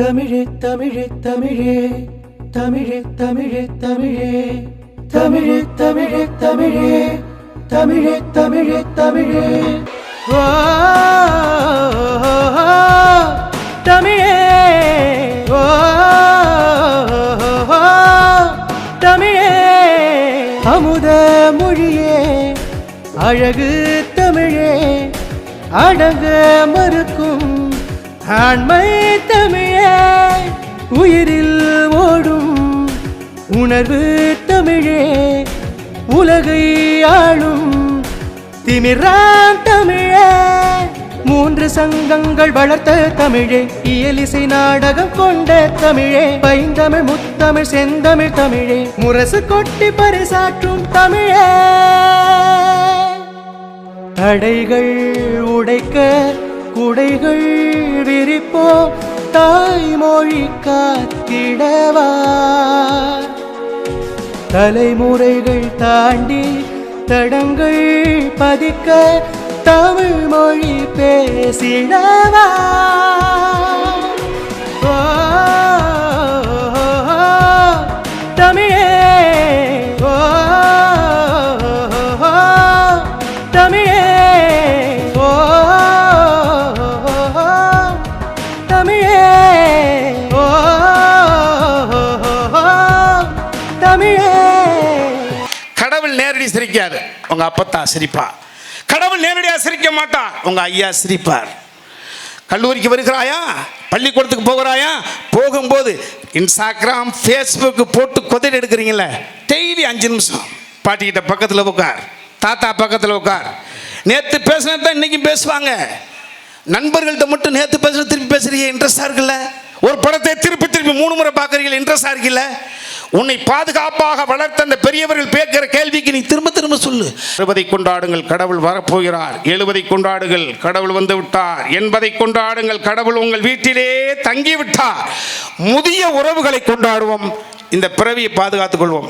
தமிழே தமிழே தமிழே தமிழே தமிழே தமிழே தமிழே தமிழே தமிழே தமிழே தமிழே தமிழே தமிழே தமிழே அமுத மொழியே அழகு தமிழே அடங்க மறு ஆண்மை தமிழே உயிரில் ஓடும் உணர்வு தமிழே உலகை ஆளும் திமிரான் தமிழே. மூன்று சங்கங்கள் வளர்த்த தமிழே இயலிசை நாடகம் கொண்ட தமிழே பைந்தமிழ் முத்தமிழ் செந்தமிழ் தமிழே முரசு கொட்டி பரிசாற்றும் தமிழே. தடைகள் உடைக்க குடைகள் விரிப்போ தாய்மொழி காத்திடவா? தலைமுறைகள் தாண்டி தடங்கள் பதிக்க தமிழ் மொழி பேசிடவா? தமிழே. ஓ, தமிழே. கடவுள் நேரடி சிரிக்காது உங்க அப்பத்தான் சிரிப்பா. கடவுள் நேரடியாக சிரிக்க மாட்டான் உங்க ஐயா சிரிப்பார். கல்லூரிக்கு வருகிறாயா? பள்ளிக்கூடத்துக்கு போகிறாயா? போகும்போது இன்ஸ்டாகிராம் ஃபேஸ்புக் போட்டு கொதடி எடுக்கிறீங்கள டெய்லி அஞ்சு நிமிஷம். பாட்டிக்கிட்ட பக்கத்தில் உட்கார் தாத்தா பக்கத்தில் உட்கார் நேற்று பேசினா தான் இன்னைக்கு பேசுவாங்க. நண்பர்கள்ட்ட மட்டும் நேற்று பேசுன திருப்பி பேசுறீங்க இன்ட்ரெஸ்டாக இருக்குல்ல? ஒரு படத்தை திருப்பி திருப்பி மூணு முறை பார்க்குறீங்க இன்ட்ரெஸ்டாக இருக்குல்ல? உன்னை பாதுகாப்பாக வளர்த்த அந்த பெரியவர்கள் கேட்கிற கேள்விக்கு நீ திரும்ப திரும்ப சொல்லு. அறுபதை கொண்டாடுங்கள் கடவுள் வரப்போகிறார். எழுபதை கொண்டாடுங்கள் கடவுள் வந்து விட்டார். எண்பதை கொண்டாடுங்கள் கடவுள் உங்கள் வீட்டிலே தங்கி விட்டார் முதிய உறவுகளை கொண்டாடுவோம். இந்த பிறவியை பாதுகாத்துக் கொள்வோம்.